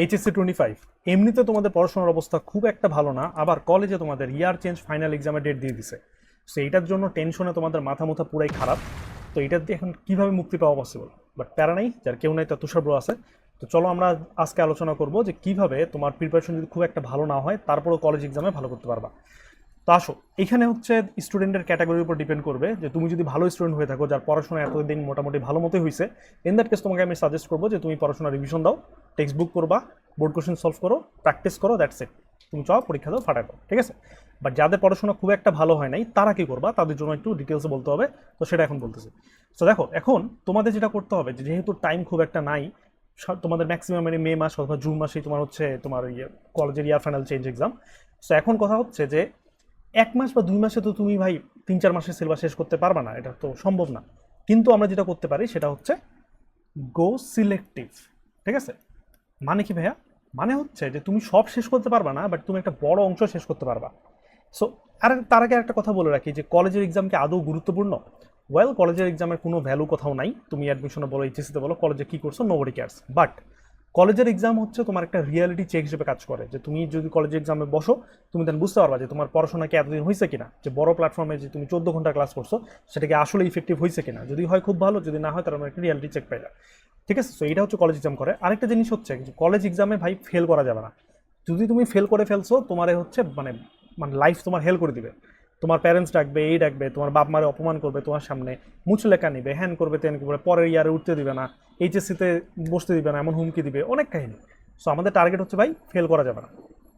HSC twenty five এমনিতে তোমাদের পড়াশোনার অবস্থা খুব একটা ভালো না, আবার কলেজে তোমাদের ইয়ার চেঞ্জ ফাইনাল এক্সামের ডেট দিয়ে দিছে। সো এইটার জন্য টেনশনে তোমাদের মাথা মুথা পুরাই খারাপ। তো এটার দিয়ে এখন কীভাবে মুক্তি পাওয়া পসিবল বাট প্যারা নাই, যার কেউ নাই তার তুষার ব্রো আছে। তো চলো আমরা আজকে আলোচনা করব যে কীভাবে তোমার প্রিপারেশন যদি খুব একটা ভালো না হয়, তারপরেও কলেজ এক্সামে ভালো করতে পারবা। তো আসো, এখানে হচ্ছে স্টুডেন্টের ক্যাটাগরির উপর ডিপেন্ড করবে যে তুমি যদি ভালো স্টুডেন্ট হয়ে থাকো, যার পড়াশোনা এতদিন মোটামুটি ভালো মতোই হয়েছে ইন দ্যাট কেস তোমাকে আমি সাজেস্ট করব যে তুমি পড়াশোনা রিভিশন দাও। টেক্সট বুক করবা বোর্ড কোশ্চেন সলভ করো প্র্যাকটিস করো দ্যাটস ইট তুমি চাও পরীক্ষা দাও ফাটা করো ঠিক আছে? বাট যাদের পড়াশোনা খুব একটা ভালো হয় নাই, তারা কি করবা? তাদের জন্য একটু ডিটেলসে বলতে হবে, তো সেটা এখন বলতেছি। তো দেখো, এখন তোমাদের যেটা করতে হবে যেহেতু টাইম খুব একটা নাই তোমাদের ম্যাক্সিমাম মানে মে মাস অথবা জুন মাসেই তোমার হচ্ছে তোমার ইয়ে কলেজের year final change exam so এখন কথা হচ্ছে যে, এক মাস বা দুই মাসে তো তুমি ভাই তিন চার মাসের সিলেবাস শেষ করতে পারবে না, এটা তো সম্ভব না। কিন্তু আমরা যেটা করতে পারি, সেটা হচ্ছে গো সিলেক্টিভ ঠিক আছে? মানে কি ভাইয়া? মানে হচ্ছে যে তুমি সব শেষ করতে পারবা না বাট তুমি একটা বড় অংশ শেষ করতে পারবা। সো আর তার আগে একটা কথা বলে রাখি যে কলেজের এক্সাম কি আদৌ গুরুত্বপূর্ণ? ওয়েল কলেজের এক্সামের কোনো ভ্যালু কোথাও নাই। তুমি অ্যাডমিশনে বলো এইচএসিতে বলো, কলেজে কী করছ নোবডি কেয়ার্স বাট কলেজের এক্সাম হচ্ছে তোমার একটা রিয়ালিটি চেক হিসেবে কাজ করে। যে তুমি যদি কলেজের এক্সামে বসো, তুমি দেন বুঝতে পারবা যে তোমার পড়াশোনা কি এতদিন হয়েছে কিনা। যে বড় প্ল্যাটফর্মে যে তুমি চোদ্দ ঘণ্টা ক্লাস করছ সেটাকে আসলে ইফেক্টিভ হয়েছে কিনা। যদি হয় খুব ভালো, যদি না হয় তাহলে আমরা একটা রিয়ালিটি চেক পাইলা। ঠিক আছে? সো এটা হচ্ছে কলেজ এক্সাম করে। আরেকটা জিনিস হচ্ছে কলেজ এক্সামে ভাই ফেল করা যাবে না। যদি তুমি ফেল করে ফেলছো, তোমার হচ্ছে মানে মানে লাইফ তোমার হেল করে দিবে। তোমার প্যারেন্টস ডাকবে, এই ডাকবে, তোমার বাপ মারে অপমান করবে তোমার সামনে মুছে লেখা নিবে, হ্যান করবে তেন করবে, পরের ইয়ারে উঠতে দিবে না এইচএসসিতে বসতে দিবে না, এমন হুমকি দিবে, অনেক কাহিনী। সো আমাদের টার্গেট হচ্ছে ভাই ফেল করা যাবে না।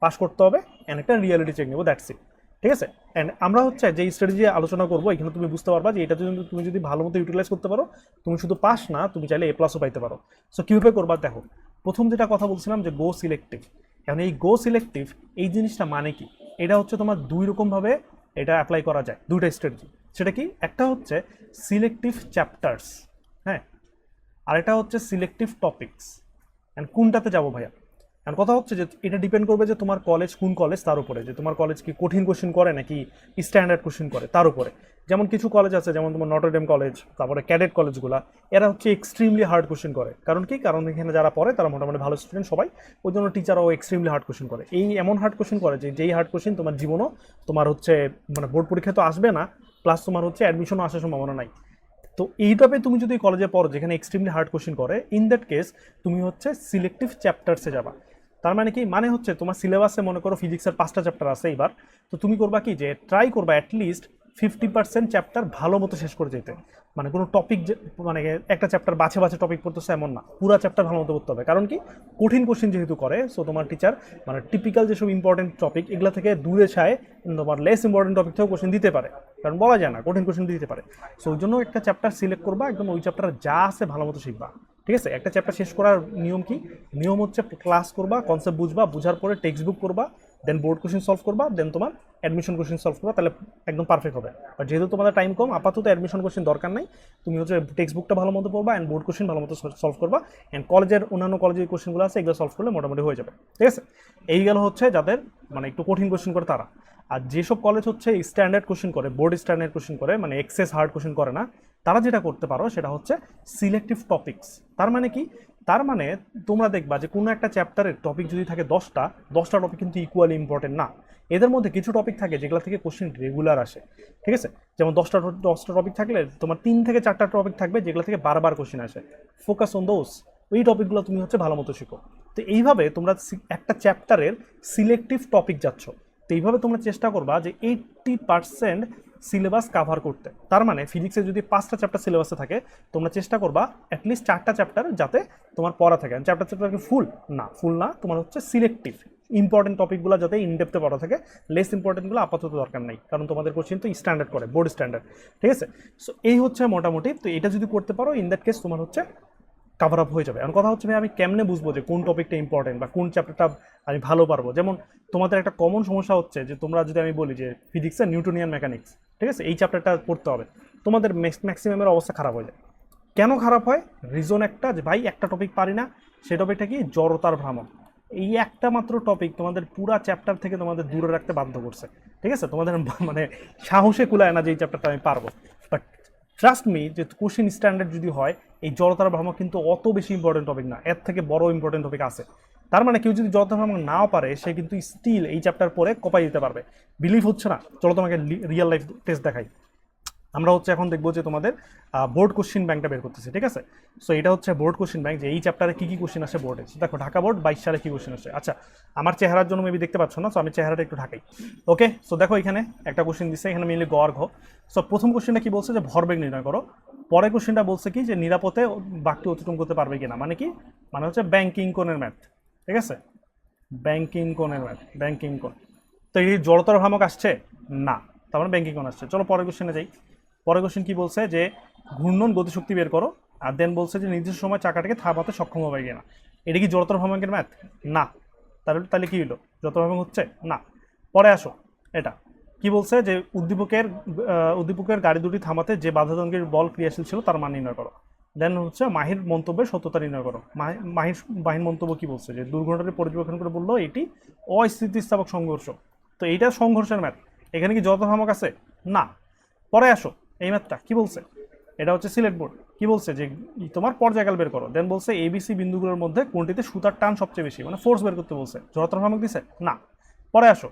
পাস করতে হবে অ্যান্ড একটা রিয়ালিটি চেক নেব দ্যাটস ইট ঠিক আছে? অ্যান্ড আমরা হচ্ছে যে স্ট্র্যাটেজি আলোচনা করব, এখানে তুমি বুঝতে পারবা যে এটা যদি তুমি যদি ভালো মতো ইউটিলাইজ করতে পারো, তুমি শুধু পাস না, তুমি চাইলে এ প্লাসও পাইতে পারো। সো কীভাবে করবা? দেখো, প্রথম যেটা কথা বলছিলাম যে গো সিলেক্টিভ এখন এই গো সিলেক্টিভ এই জিনিসটা মানে কি? এটা হচ্ছে তোমার দুই রকমভাবে এটা অ্যাপ্লাই করা যায়, দুইটা স্ট্র্যাটেজি সেটা কি? একটা হচ্ছে সিলেক্টিভ চ্যাপ্টার্স হ্যাঁ? আর এটা হচ্ছে সিলেক্টিভ টপিকস অ্যান্ড কোনটাতে যাব ভাইয়া? আর কথা হচ্ছে যে এটা ডিপেন্ড করবে যে তোমার কলেজ কোন কলেজ তার উপরে। যে তোমার কলেজ কি কঠিন কোশ্চেন করে নাকি স্ট্যান্ডার্ড কোশ্চেন করে, তার উপরে। যেমন কিছু কলেজ আছে, যেমন তোমার নটরডেম কলেজ তারপরে ক্যাডেট কলেজগুলো এরা হচ্ছে এক্সট্রিমলি হার্ড কোশ্চেন করে। কারণ কি? কারণ এখানে যারা পড়ে, তারা মোটামুটি ভালো স্টুডেন্ট সবাই। ওই জন্য টিচারও এক্সট্রিমলি হার্ড কোশ্চেন করে। এই এমন হার্ড কোশ্চেন করে যে যেই হার্ড কোশ্চেন তোমার জীবনও তোমার হচ্ছে মানে বোর্ড পরীক্ষা তো আসবে না প্লাস তোমার হচ্ছে অ্যাডমিশনও আসার সম্ভাবনা নাই। তো এইটাতে তুমি যদি কলেজে পড়ো, যেখানে এক্সট্রিমলি হার্ড কোশ্চেন করে ইন দ্যাট কেস তুমি হচ্ছে সিলেক্টিভ চ্যাপ্টার্সে যাবা। তার মানে কি? মানে হচ্ছে তোমার সিলেবাসে মনে করো ফিজিক্সের পাঁচটা চ্যাপ্টার আছে এইবার। তো তুমি করবা কি? যে ট্রাই করবা অ্যাটলিস্ট ফিফটি পার্সেন্ট চ্যাপ্টার ভালো মতো শেষ করে যেতে। মানে কোনো টপিক মানে একটা চ্যাপ্টার বাছে বাছে টপিক পড়তেছে এমন না। পুরো চ্যাপ্টার ভালো মতো করতে হবে। কারণ কি? কঠিন কোশ্চেন যেহেতু করে সো তোমার টিচার মানে টিপিক্যাল যেসব ইম্পর্টেন্ট টপিক এগুলো থেকে দূরে ছায় তোমার লেস ইম্পর্টেন্ট টপিক থেকেও কোশ্চেন দিতে পারে। কারণ বলা যায় না, কঠিন কোশ্চেন দিতে পারে। সো ওই জন্য একটা চ্যাপ্টার সিলেক্ট করবা, একদম ওই চ্যাপ্টার যা আছে ভালো মতো শিখবা। ঠিক আছে? একটা চ্যাপ্টার শেষ করার নিয়ম কি? নিয়ম হচ্ছে ক্লাস করবা কনসেপ্ট বুঝবা, বুঝার পরে টেক্সট বুক করবা দেন বোর্ড কোশ্চেন সলভ করবা দেন তোমার অ্যাডমিশন কোশ্চেন সলভ করবা, তাহলে একদম পারফেক্ট হবে। আর যেহেতু তোমাদের টাইম কম, আপাতত অ্যাডমিশন কোশ্চেন দরকার নাই। তুমি হচ্ছে টেক্সট বুকটা ভালো মতো পড়বা অ্যান্ড বোর্ড কোশ্চেন ভালো মতো সলভ করবা অ্যান্ড কলেজের অন্যান্য কলেজের কোশ্চেনগুলো আছে, এগুলো সলভ করলে মোটামুটি হয়ে যাবে। ঠিক আছে? এই গেল হচ্ছে যাদের মানে একটু কঠিন কোশ্চেন করে তারা। আর যেসব কলেজ হচ্ছে স্ট্যান্ডার্ড কোশ্চেন করে বোর্ড স্ট্যান্ডার্ড কোশ্চেন করে মানে এক্সেস হার্ড কোশ্চেন করে না তারা যেটা করতে পারো সেটা হচ্ছে সিলেক্টিভ টপিকস তার মানে কি? তার মানে তোমরা দেখবা যে কোনো একটা চ্যাপ্টারের টপিক যদি থাকে দশটা দশটা টপিক কিন্তু ইকুয়ালি ইম্পর্টেন্ট না। এদের মধ্যে কিছু টপিক থাকে যেগুলো থেকে কোশ্চেন রেগুলার আসে। ঠিক আছে? যেমন দশটা দশটা টপিক থাকলে তোমার তিন থেকে চারটা টপিক থাকবে যেগুলো থেকে বারবার কোশ্চেন আসে। ফোকাস অন দোস ওই টপিকগুলো তুমি হচ্ছে ভালো মতো শিখো। তো এইভাবে তোমরা একটা চ্যাপ্টারের সিলেক্টিভ টপিক যাচ্ছ। তো এইভাবে তোমরা চেষ্টা করবা যে এইট্টি পার্সেন্ট সিলেবাস কাভার করতে। তার মানে ফিজিক্সে যদি পাঁচটা চ্যাপ্টার সিলেবাসে থাকে, তোমরা চেষ্টা করবা অ্যাটলিস্ট চারটা চ্যাপ্টার যাতে তোমার পড়া থাকে। চ্যাপ্টার চ্যাপ্টার কি ফুল না ফুল না, তোমার হচ্ছে সিলেক্টিভ ইম্পর্টেন্ট টপিকগুলো যাতে ইনডেপথে পড়া থাকে লেস ইম্পর্টেন্টগুলো আপাতত দরকার নাই, কারণ তোমাদের কোশ্চেন তো স্ট্যান্ডার্ড করে বোর্ড স্ট্যান্ডার্ড ঠিক আছে? সো এই হচ্ছে মোটামুটি। তো এটা যদি করতে পারো ইন দ্যাট কেস তোমার হচ্ছে কাভার আপ হয়ে যাবে। এখন কথা হচ্ছে ভাই, আমি কেমনে বুঝব যে কোন টপিকটা ইম্পর্টেন্ট বা কোন চ্যাপ্টারটা আমি ভালো পারব? যেমন তোমাদের একটা কমন সমস্যা হচ্ছে যে তোমরা যদি আমি বলি যে ফিজিক্সের নিউটোনিয়ান মেকানিক্স ঠিক আছে? এই চ্যাপ্টারটা পড়তে হবে। তোমাদের ম্যাক্সিমামের অবস্থা খারাপ হয়ে যায়। কেন খারাপ হয়? রিজন একটা যে ভাই, একটা টপিক পারি না, সে টপিকটা কি? জড়তার ভ্রমণ এই একটা মাত্র টপিক তোমাদের পুরা চ্যাপ্টার থেকে তোমাদের দূরে রাখতে বাধ্য করছে। ঠিক আছে? তোমাদের মানে সাহসে কুলায় না যে এই চ্যাপ্টারটা আমি পারব। বাট ট্রাস্ট মি যে কোশ্চেন স্ট্যান্ডার্ড যদি হয়, এই জড়তার ভ্রমণ কিন্তু অত বেশি ইম্পর্টেন্ট টপিক না। এর থেকে বড় ইম্পর্টেন্ট টপিক আছে। তার মানে কেউ যদি জড়তার ভ্রামক নাও পারে, সে কিন্তু স্টিল এই চ্যাপ্টার পরে কপাই দিতে পারবে। বিলিভ হচ্ছে না? চলো তোমাকে রিয়েল লাইফ টেস্ট দেখাই। আমরা হচ্ছে এখন দেখব যে তোমাদের বোর্ড কোশ্চিন ব্যাংকটা বের করতেছি, ঠিক আছে? সো এটা হচ্ছে বোর্ড কোশ্চিন ব্যাংক যে এই চ্যাপ্টারে কি কি কোশ্চিন আসে বোর্ডে দেখো, ঢাকা বোর্ড বাইশ সালে কী কোশ্চিন আসে? আচ্ছা আমার চেহারার জন্য মেবি দেখতে পাচ্ছ না সো আমি চেহারাটা একটু ঢাকাই। ওকে সো দেখো এখানে একটা কোশ্চিন দিচ্ছে এখানে মেনলি গ আর ঘ। সো প্রথম কোশ্চিনটা কি বলছে যে ভরবেগ নির্ণয় করো? পরের কোশ্চিনটা বলছে কি যে নিরাপদে বাক্য অতিক্রম করতে পারবে কিনা? মানে কি? মানে হচ্ছে ব্যাংকিং কোণের ম্যাথ ঠিক আছে? ব্যাংকিং কোণের ম্যাথ ব্যাংকিং কোণ। তো, এই জড়তর ভ্রামক আসছে? না। তার মানে ব্যাংকিং কোণ আসছে। চলো পরের কোশ্চেনে যাই। পরের কোশ্চেন কি বলছে যে, ঘূর্ণন গতিশক্তি বের করো, আর দেন বলছে যে, নির্দিষ্ট সময় চাকাটাকে থামাতে সক্ষম হবে কিনা। এটা কি জড়তর ভ্রামকের ম্যাথ না। তাহলে তাহলে কী হলো জড়তর ভ্রামক হচ্ছে? না। পরে আসো, এটা। কি বলছে যে, উদ্দীপকের উদ্দীপকের গাড়ি দুটি থামাতে যে বাধাদণ্ডের বল ক্রিয়াশীল ছিল তার মান নির্ণয় করো। দেন হচ্ছে মাহির মন্তব্যের সত্যতা নির্ণয় করো। মাহি- মাহির মাহির মন্তব্য কি বলছে? যে, দুর্ঘটনাটি পর্যবেক্ষণ করে বলল, এটি অস্থিতিস্থাপক সংঘর্ষ। তো এইটা সংঘর্ষের ম্যাথ এখানে কি যত ভ্রামক আছে? না। পরে আসো। এই ম্যাথটা কি বলছে? এটা হচ্ছে সিলেট বোর্ড। কি বলছে যে, তোমার পর্যায়কাল বের করো। দেন বলছে এবিসি বিন্দুগুলোর মধ্যে কোনটিতে সুতার টান সবচেয়ে বেশি? মানে ফোর্স বের করতে বলছে। জড়তার ভ্রামক দিছে? না। পরে আসো।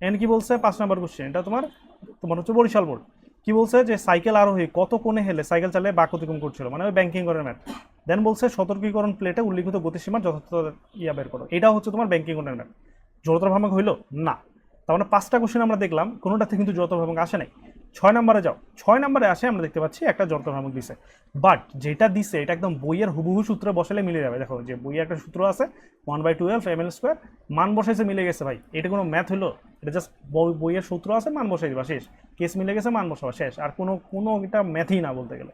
এন কি বলছে? পাঁচ নম্বর কোশ্চেন এটা তোমার তোমার হচ্ছে বরিশাল বোর্ড। কি বলছে যে সাইকেল আরোহী কত কোণে হেলে সাইকেল চালিয়ে বাক অতিক্রম করছিল? মানে ওই ব্যাংকিং করার ম্যাথ দেন বলছে সতর্কীকরণ প্লেটে উল্লিখিত গতিসীমার যথাযথ ইয়া বের করো। এটাও হচ্ছে তোমার ব্যাংকিং করার ম্যাথ জড়তার ভ্রামক হইল? না। তার মানে পাঁচটা কোশ্চেন আমরা দেখলাম। কোনোটাতে কিন্তু জড়তার ভ্রামক আসে নাই। ছয় নম্বরে যাও। ছয় নম্বরে আসে আমরা দেখতে পাচ্ছি একটা জড়তার ভ্রামক দিছে। বাট যেটা দিছে, এটা একদম বইয়ের হুবহু সূত্রে বসালে মিলে যাবে। দেখো, যে বইয়ের একটা সূত্র আছে one by twelve M L square মান বসাইছে, মিলে গেছে ভাই। এটা কোনো ম্যাথ হলো? এটা জাস্ট বইয়ের সূত্র আছে, মান বসাই দিবা, শেষ। কেস মিলে গেছে, মান বসাবা, শেষ। আর কোনো কোনো এটা ম্যাথই না বলতে গেলে।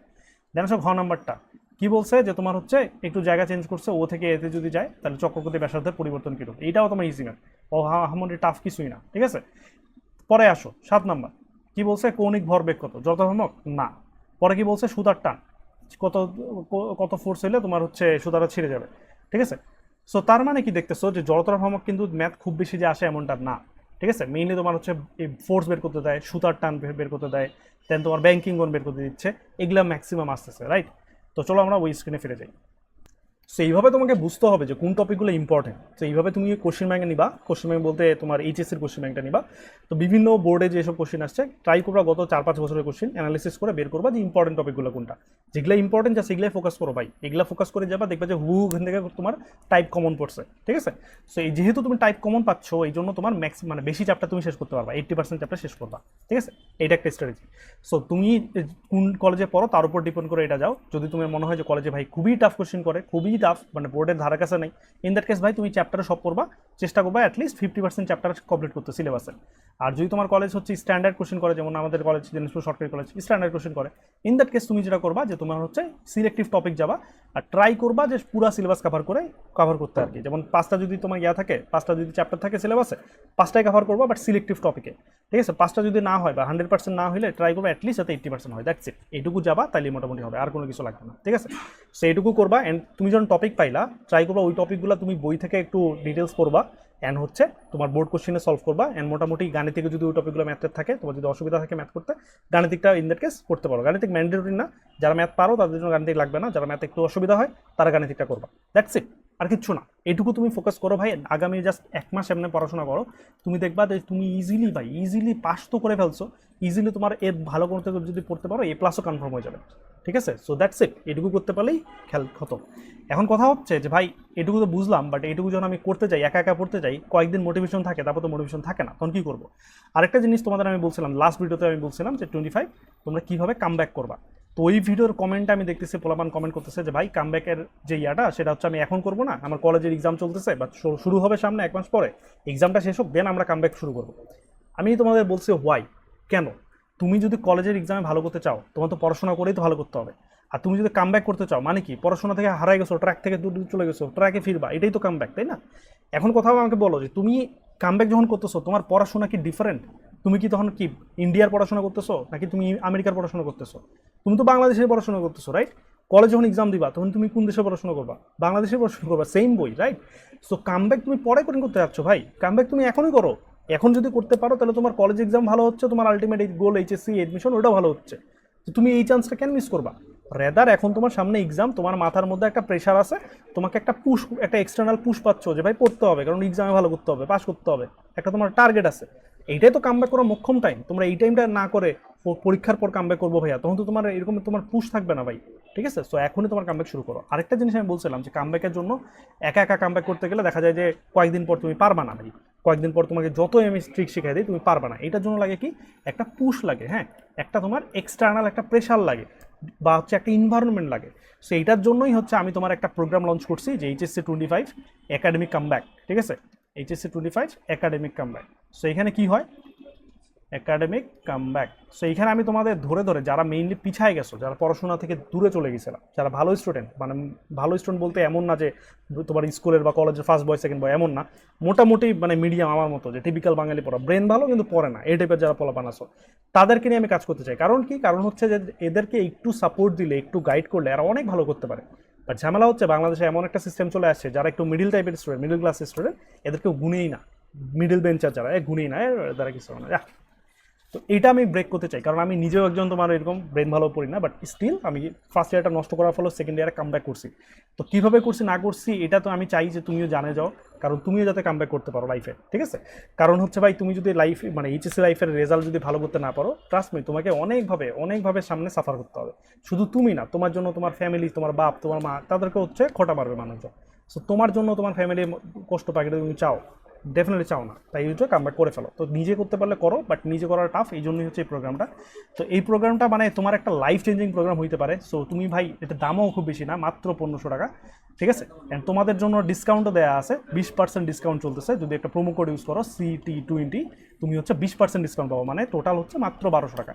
দেন আসো ঘ নাম্বারটা। কি বলছে? যে তোমার হচ্ছে, একটু জায়গা চেঞ্জ করছে, ও থেকে এতে যদি যায়, তাহলে চক্রগতি ব্যাসার্ধের পরিবর্তন কীরকম এইটাও তোমার ইজি ম্যাথ ও আহামরি টাফ কিছুই না, ঠিক আছে? পরে আসো, সাত নাম্বার। কি বলছে? কৌণিক ভরবেগ কত? যতভ্রামক না। পরে কি বলছে? সুতার টান। কত কত ফোর্স হলে তোমার হচ্ছে সুতাটা ছিঁড়ে যাবে। ঠিক আছে? সো তার মানে কি দেখতেছো যে জড়তর ভ্রামক কিন্তু ম্যাথ খুব বেশি যে আসে এমনটা না। ঠিক আছে? মেইনলি তোমার হচ্ছে ফোর্স বের করতে দেয়, সুতার টান বের করতে দেয় দেন তোমার ব্যাংকিং কোন বের করতে দিচ্ছে। এগুলা ম্যাক্সিমাম আসতেছে রাইট তো চলো আমরা ওই স্ক্রিনে ফিরে যাই। সো এইভাবে তোমাকে বুঝতে হবে যে কোন টপিকগুলো ইম্পর্টেন্ট তো এইভাবে তুমি কোশ্চেন ব্যাংকে নিবা। কোশ্চেন ব্যাংক বলতে তোমার এইচএসির কোশ্চেন ব্যাঙ্কটা নিবা। তো বিভিন্ন বোর্ডে যেসব কোশ্চেন আসছে ট্রাই করবা গত চার পাঁচ বছরের কোশ্চেন অ্যানালিসিস করে বের করবা যে ইম্পর্টেন্ট টপিকগুলো কোনটা। যেগুলো ইম্পর্টেন্ট যা সেগুলাই ফোকাস করো ভাই। এগুলো ফোকাস করে যাবা, দেখবা যে হু ওখান থেকে তোমার টাইপ কমন পড়ছে। ঠিক আছে? সো এই যেহেতু তুমি টাইপ কমন পাচ্ছ, এই জন্য তোমার ম্যাক্স মানে বেশি চ্যাপ্টার তুমি শেষ করতে পারবা। এইট্টি পার্সেন্ট চ্যাপ্টার শেষ করবা। ঠিক আছে? এটা একটা স্ট্র্যাটেজি সো তুমি কোন কলেজে পড়ো, তার উপর ডিপেন্ড করে এটা যাও। যদি তোমার মনে হয় যে কলেজে ভাই খুবই টাফ কোশ্চেন করে, খুবই টাফ মানে বোর্ডের ধারা কাছে নেই। ইন দ্যাট কেস ভাই, তুমি চ্যাপ্টারে সব করবা, চেষ্টা করবা at least fifty percent chapter complete করতে সিলেবাসে আর যদি তোমার কলেজ হচ্ছে স্ট্যান্ডার্ড কোশ্চেন করে, যেমন আমাদের কলেজ দিনাজপুর সরকারি কলেজ স্ট্যান্ডার্ড কোশ্চেন করে। ইন দ্যাট কেস তুমি যেটা করবা যে তোমার হচ্ছে সিলেক্টিভ টপিক যাবা, আর ট্রাই করবা যে পুরো সিলেবাস কভার করে কভার করতে আর কি। যেমন পাঁচটা যদি তোমার ইয়া থাকে, পাঁচটা যদি চ্যাপ্টার থাকে সিলেবাসে পাঁচটাই কভার করবা বাট সিলেক্টিভ টপিকে ঠিক আছে? পাঁচটা যদি না হয় বা হান্ড্রেড পার্সেন্ট না হলে ট্রাই করবা অ্যাটলিস্ট যাতে এইট্টি পার্সেন্ট হয় দ্যাটস ইট এইটুকু যাবা, তাইলে মোটামুটি হবে, আর কোনো কিছু লাগবে না। ঠিক আছে? সেইটুকু করবা অ্যান্ড তুমি যখন টপিক পাইলা ট্রাই করবা, ওই টপিকগুলো তুমি বই থেকে একটু ডিটেলস করবা অ্যান্ড হচ্ছে, তোমার বোর্ড কোশ্চেনে সলভ করবা। অ্যান্ড মোটামুটি গাণিতিকে যদি ওই টপিকগুলো ম্যাথের থাকে, তোমার যদি অসুবিধা থাকে ম্যাথ করতে, গাণিতিকটা ইন দ্যাট কেস করতে পারো। গাণিতিক ম্যান্ডেটরি না। যারা ম্যাথ পারো, তাদের জন্য গাণিতিক লাগবে না। যারা ম্যাথ একটু অসুবিধা হয়, তারা গাণিতিকটা করবা। দ্যাটস ইট আর কিচ্ছু না। এটুকু তুমি ফোকাস করো ভাই, আগামী জাস্ট এক মাস এমনি পড়াশোনা করো। তুমি দেখবা তুমি ইজিলি ভাই ইজিলি পাস তো করে ফেলছো ইজিলি তোমার এ ভালো করতে যদি পড়তে পারো এ প্লাসও কনফার্ম হয়ে যাবে। ঠিক আছে? সো দ্যাটস ইট এটুকু করতে পারলেই খেল খতম। এখন কথা হচ্ছে যে ভাই, এটুকু তো বুঝলাম বাট এটুকু যখন আমি করতে যাই, একা একা পড়তে যাই, কয়েকদিন মোটিভেশন থাকে, তারপর তো মোটিভেশন থাকে না, তখন কী করব? আরেকটা জিনিস তোমাদের আমি বলছিলাম লাস্ট ভিডিওতে আমি বলছিলাম যে টোয়েন্টি ফাইভ তোমরা কীভাবে কাম ব্যাক করবা। তো ওই ভিডিওর কমেন্টে আমি দেখতেছি, পোলাপান কমেন্ট করতেছে যে, ভাই কামব্যাকের যে ইয়াটা, সেটা হচ্ছে আমি এখন করব না। আমার কলেজের এক্সাম চলতেছে বা শুরু হবে সামনে এক মাস পরে। এক্সামটা শেষ হোক দেন আমরা কামব্যাক শুরু করব। আমি তোমাদের বলছি হোয়াই কেন? তুমি যদি কলেজের এক্সামে ভালো করতে চাও, তোমার তো পড়াশোনা করেই তো ভালো করতে হবে। আর তুমি যদি কামব্যাক করতে চাও মানে কি? পড়াশোনা থেকে হারাই গেছো ট্র্যাক থেকে দূর দূর চলে গেছো ট্র্যাকে ফিরবা, এটাই তো কামব্যাক তাই না? এখন কোথাও আমাকে বলো যে, তুমি কামব্যাক যখন করতেছো, তোমার পড়াশোনা কি ডিফারেন্ট তুমি কি তখন কি ইন্ডিয়ার পড়াশোনা করতেছো, নাকি তুমি আমেরিকার পড়াশোনা করতেছো? তুমি তো বাংলাদেশের পড়াশোনা করতেছো রাইট কলেজ যখন এক্সাম দিবা, তখন তুমি কোন দেশে পড়াশোনা করবা? বাংলাদেশে পড়াশোনা করবা সেম বই রাইট সো কামব্যাক তুমি পরে করে করতে যাচ্ছ ভাই? কামব্যাক তুমি এখনই করো। এখন যদি করতে পারো, তাহলে তোমার কলেজ এক্সাম ভালো হচ্ছে, তোমার আলটিমেট গোল এইচএসসি এডমিশন ওটাও ভালো হচ্ছে। তো তুমি এই চান্সটা কেন মিস করবা? রেদার এখন তোমার সামনে এক্সাম তোমার মাথার মধ্যে একটা প্রেশার আছে, তোমাকে একটা পুশ একটা এক্সটার্নাল পুশ পাচ্ছ যে, ভাই, পড়তে হবে, কারণ এক্সামে ভালো করতে হবে পাস করতে হবে। একটা তোমার টার্গেট আছে। এইটাই তো কামব্যাক করার মোক্ষম টাইম তোমরা এই টাইমটা না করে পরীক্ষার পর কামব্যাক করব ভাইয়া। তখন তো তোমার এরকম তোমার পুশ থাকবে না ভাই। ঠিক আছে? সো এখনই তোমার কামব্যাক শুরু করো। আরেকটা জিনিস আমি বলছিলাম যে কামব্যাকের জন্য একা একা কামব্যাক করতে গেলে দেখা যায় যে কয়েকদিন পর তুমি পারবা না ভাই। কয়েকদিন পর তোমাকে যত আমি ট্রিক শিখাই দিই তুমি পারবা না। এটার জন্য লাগে কি? একটা পুশ লাগে হ্যাঁ? একটা তোমার এক্সটার্নাল একটা প্রেশার লাগে বা হচ্ছে একটা ইনভায়রনমেন্ট লাগে। সো এইটার জন্যই হচ্ছে আমি তোমার একটা প্রোগ্রাম লঞ্চ করছি যে HSC twenty five academic comeback ঠিক আছে? HSC twenty five academic comeback so এখানে কি হয়? একাডেমিক কামব্যাক সো এইখানে আমি তোমাদের ধরে ধরে যারা মেইনলি পিছায় গেছো, যারা পড়াশোনা থেকে দূরে চলে গেছিলাম, যারা ভালো স্টুডেন্ট মানে ভালো স্টুডেন্ট বলতে এমন না যে তোমার স্কুলের বা কলেজের ফার্স্ট বয় সেকেন্ড বয় এমন না। মোটামুটি মানে মিডিয়াম আমার মতো যে টিপিক্যাল বাঙালি পড়া। ব্রেন ভালো কিন্তু পড়ে না, এই টাইপের যারা পলা বানাসো তাদেরকে নিয়ে আমি কাজ করতে চাই। কারণ কি? কারণ হচ্ছে যে এদেরকে একটু সাপোর্ট দিলে, একটু গাইড করলে এরা অনেক ভালো করতে পারে। বা ঝামেলা হচ্ছে বাংলাদেশে এমন একটা সিস্টেম চলে আসছে, যারা একটু মিডিল টাইপের স্টুডেন্ট মিডিল ক্লাস স্টুডেন্ট এদেরকে গুনেই না। মিডিল বেঞ্চার যারা, এ গুনেই না, এ দ্বারা কিছু না। তো এটা আমি ব্রেক করতে চাই। কারণ আমি নিজেও একজন তোমার এরকম ব্রেন ভালো পড়ি না বাট স্টিল আমি ফার্স্ট ইয়ারটা নষ্ট করার ফলে সেকেন্ড ইয়ারে কামব্যাক করছি। তো কীভাবে করছি, না করছি, এটা তো আমি চাই যে তুমিও জানে যাও, কারণ তুমিও যাতে কামব্যাক করতে পারো লাইফে ঠিক আছে? কারণ হচ্ছে ভাই, তুমি যদি লাইফ মানে এইচএসসি লাইফের রেজাল্ট যদি ভালো করতে না পারো ট্রাস্ট মি তোমাকে অনেকভাবে অনেকভাবে সামনে সাফার করতে হবে। শুধু তুমি না, তোমার জন্য তোমার ফ্যামিলি তোমার বাপ, তোমার মা, তাদেরকে হচ্ছে খোটা মারবে মানুষজন। সো তোমার জন্য তোমার ফ্যামিলি কষ্ট পাকে তুমি চাও। ডেফিনেটলি চাও না। তাই হচ্ছে কামব্যাক করে ফেলো। তো নিজে করতে পারলে করো বাট নিজে করার টাফ এই জন্যই হচ্ছে এই প্রোগ্রামটা তো এই প্রোগ্রামটা মানে তোমার একটা লাইফ চেঞ্জিং প্রোগ্রাম হইতে পারে। সো তুমি ভাই এটা দামও খুব বেশি না, মাত্র পনেরোশো টাকা। ঠিক আছে? অ্যান্ড তোমাদের জন্য ডিসকাউন্টও দেওয়া আছে। বিশ পার্সেন্ট ডিসকাউন্ট চলতেছে। যদি একটা প্রোমো কোড ইউজ করো সিটি টোয়েন্টি তুমি হচ্ছে বিশ পার্সেন্ট ডিসকাউন্ট পাবো। মানে টোটাল হচ্ছে মাত্র বারোশো টাকা।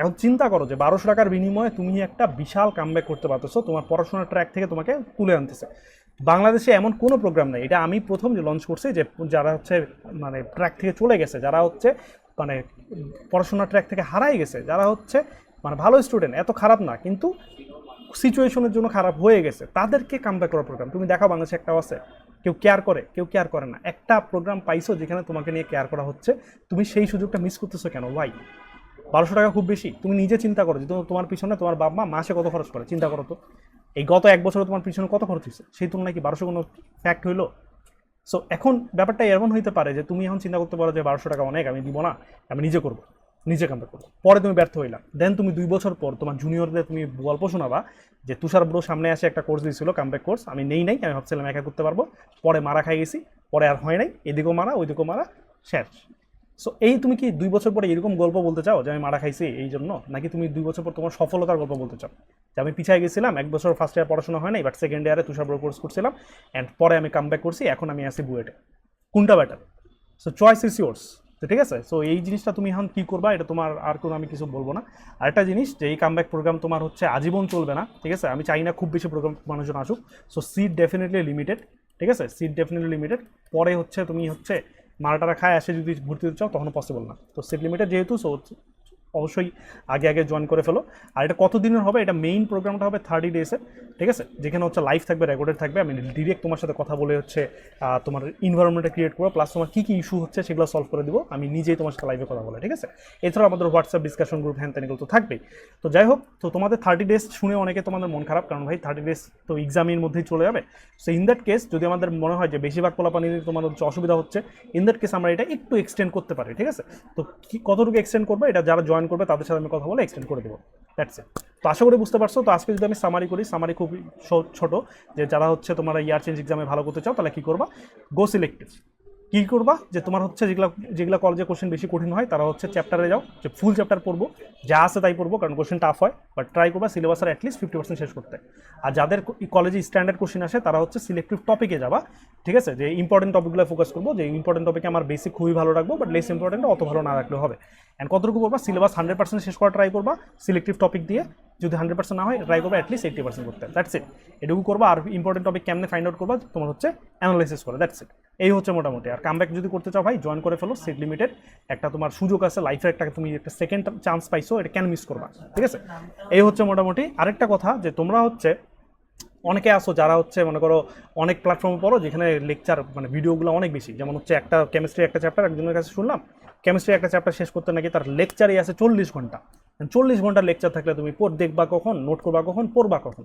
এখন চিন্তা করো যে বারোশো টাকার বিনিময়ে তুমি একটা বিশাল কামব্যাক করতে পারতেছো। তোমার পড়াশোনার ট্র্যাক থেকে তোমাকে তুলে আনতেছে। বাংলাদেশে এমন কোনো প্রোগ্রাম নেই। এটা আমি প্রথম যে লঞ্চ করছি যে যারা হচ্ছে মানে ট্র্যাক থেকে চলে গেছে, যারা হচ্ছে মানে পড়াশোনার ট্র্যাক থেকে হারাই গেছে, যারা হচ্ছে মানে ভালো স্টুডেন্ট এত খারাপ না, কিন্তু সিচুয়েশনের জন্য খারাপ হয়ে গেছে, তাদেরকে কামব্যাক করার প্রোগ্রাম তুমি দেখো বাংলাদেশে একটা আছে, কেউ কেয়ার করে, কেউ কেয়ার করে না। একটা প্রোগ্রাম পাইছো যেখানে তোমাকে নিয়ে কেয়ার করা হচ্ছে, তুমি সেই সুযোগটা মিস করতেছো কেন? ভাই বারোশো টাকা খুব বেশি। তুমি নিজে চিন্তা করো যে তোমার- পিছনে তোমার বাবা মা মাসে কত খরচ করে, চিন্তা করো তো। এই গত এক বছরে তোমার পিছনে কত খরচ হয়েছে? সেই তুলনায় কি বারোশো কোনো ফ্যাক্ট হইল? সো এখন ব্যাপারটা এমন হইতে পারে যে তুমি এখন চিন্তা করতে পারো যে বারোশো টাকা অনেক, আমি দিব না, আমি নিজে করব, নিজে কামটা করব। পরে তুমি ব্যর্থ হইলা। দেন তুমি দুই বছর পর তোমার জুনিয়রদের তুমি গল্প শোনাবা যে তুষার ব্রো সামনে আসে একটা কোর্স দিয়েছিল কামব্যাক কোর্স আমি নেই নাই, আমি ভাবছিলাম একা করতে পারব। পরে মারা খাই গেছি, পরে আর হয় নাই, এদিকেও মারা, ওইদিকেও মারা, শেষ। সো এই তুমি কি দুই বছর পরে এরকম গল্প বলতে চাও যে আমি মারা খাইছি এই জন্য? নাকি তুমি দুই বছর পর তোমার সফলতার গল্প বলতে চাও? যে আমি পিছিয়ে গেছিলাম, এক বছর ফার্স্ট ইয়ার পড়াশোনা হয় নাই বাট সেকেন্ড ইয়ারে তুষার ব্রো কোর্স করছিলাম অ্যান্ড পরে আমি কামব্যাক করছি, এখন আমি আসি বুয়েটে। কোনটা better so choice is yours ঠিক আছে? সো এই জিনিসটা তুমি এখন কী করবা, এটা তোমার আর কোনো আমি কিছু বলব না। আরেকটা জিনিস, যে এই কামব্যাক প্রোগ্রাম তোমার হচ্ছে আজীবন চলবে না, ঠিক আছে? আমি চাই না খুব বেশি প্রোগ্রাম মানুষজন আসুক। সো সিট ডেফিনেটলি লিমিটেড ঠিক আছে? সিট ডেফিনেটলি লিমিটেড পরে হচ্ছে তুমি হচ্ছে মারাটারা খায় আসে যদি হতে চাও তখন পসিবল না। তো সিট লিমিটেড যেহেতু সো অবশ্যই আগে আগে জয়েন করে ফেলো। আর এটা কতদিনের হবে? এটা মেইন প্রোগ্রামটা হবে থার্টি ডেসের ঠিক আছে? যেখানে হচ্ছে লাইভ থাকবে রেকর্ডেড থাকবে। আমি ডিরেক্ট তোমার সাথে কথা বলে হচ্ছে তোমার ইনভারনমেন্টটা ক্রিয়েট করব প্লাস তোমার কী কী ইস্যু হচ্ছে সেগুলো সলভ করে দিব। আমি নিজেই তোমার সাথে লাইভে কথা বলে, ঠিক আছে? এছাড়া আমাদের হোয়াটসঅ্যাপ ডিসকাশন গ্রুপ হ্যান তো থাকবেই। তো যাই হোক, তো তোমাদের থার্টি ডেজ শুনে অনেকে তোমাদের মন খারাপ, কারণ ভাই থার্টি ডেজ তো এক্সামের মধ্যেই চলে যাবে। সো ইন দ্যাট কেস যদি আমাদের মনে হয় যে বেশিরভাগ পোলাপানির তোমার হচ্ছে অসুবিধা হচ্ছে ইন দ্যাট কেস আমরা এটা একটু এক্সটেন্ড করতে পারি, ঠিক আছে? তো কতটুকু এক্সটেন্ড করব? এটা যারা জয়েন করবে, তাদের সাথে আমি কথা বলে এক্সটেন্ড করে দেবো। দ্যাটস ইট তো আশা করি বুঝতে পারছ, তো আজকে যদি আমি সামারি করি সামারি খুবই ছোট, যে যারা হচ্ছে তোমার ইয়ার চেঞ্জ এক্সামে ভালো করতে চাও, তাহলে কী করবা? গো সিলেক্টিভ কী করবা? যে তোমার হচ্ছে যেগুলো যেগুলো কলেজে কোশ্চেন বেশি কঠিন হয়, তারা হচ্ছে চ্যাপ্টারে যাও, যে ফুল চ্যাপ্টার পড়ব। যা আছে তাই পড়ব, কারণ কোশ্চেন টাফ হয় বাট ট্রাই করবা সিলেবাসের অ্যাটলিস্ট ফিফটি পার্সেন্ট শেষ করতে। আর যাদের কলেজে স্ট্যান্ডার্ড কোশ্চেন আসে, তারা হচ্ছে সিলেক্টিভ টপিকে যাবা। ঠিক আছে? যে ইম্পর্টেন্ট টপিকগুলো ফোকাস করব, যে ইম্পর্টেন্ট টপিকে আমার বেসিক খুবই ভালো রাখব বাট লেস ইম্পর্টেন্ট অত ভালো না রাখলেও হবে। অ্যান্ড কতটুকু করবা? সিলেবাস হান্ড্রেড পার্সেন্ট শেষ করা ট্রাই করবা সিলেক্টিভ টপিক দিয়ে। যদি হান্ড্রেড পার্সেন্ট না হয় ট্রাই করবা অ্যাটলিস্ট এইটি পার্সেন্ট করতে। দ্যাটস ইট এটুকু করবা আর ইম্পর্টেন্ট টপিক কেমনে ফাইন্ড আউট করবা, তোমার হচ্ছে অ্যানালাইসিস করে। দ্যাটস ইট এই হচ্ছে মোটামুটি। আর কামব্যাক যদি করতে চাও ভাই জয়েন করে ফেলো সিট লিমিটেড একটা তোমার সুযোগ আছে লাইফের একটা তুমি একটা সেকেন্ড চান্স পাইছো, এটা কেন মিস করবা? ঠিক আছে? এই হচ্ছে মোটামুটি। আরেকটা কথা, যে তোমরা হচ্ছে অনেকে আসো যারা হচ্ছে, মনে করো, অনেক প্ল্যাটফর্মে পড়ো যেখানে লেকচার মানে ভিডিওগুলো অনেক বেশি। যেমন হচ্ছে একটা কেমিস্ট্রি একটা চ্যাপ্টার একজনের কাছে শুনলাম কেমিস্ট্রি একটা চ্যাপ্টার শেষ করতে নাকি তার লেকচারই আছে চল্লিশ ঘণ্টা। চল্লিশ ঘণ্টা লেকচার থাকলে তুমি পড়, দেখবা কখন নোট করবা কখন, পড়বা কখন।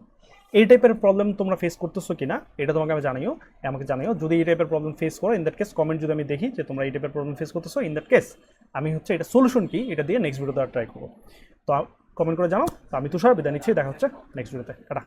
এই টাইপের প্রবলেম তোমরা ফেস করতেছো কিনা, এটা তোমাকে আমি জানাইও আমাকে জানাইও যদি এই টাইপের প্রবলেম ফেস করো ইন দ্যাট কেস কমেন্ট যদি আমি দেখি যে তোমরা এই টাইপের প্রবলেম ফেস করতেছো ইন দ্যাট কেস আমি হচ্ছে এটা সলিউশন কি, এটা দিয়ে নেক্সট ভিডিওতে ট্রাই করব। তো কমেন্ট করে জানাও, তো আমি তুষার, বিদায় নিচ্ছি, দেখা হচ্ছে নেক্সট ভিডিওতে টাটা।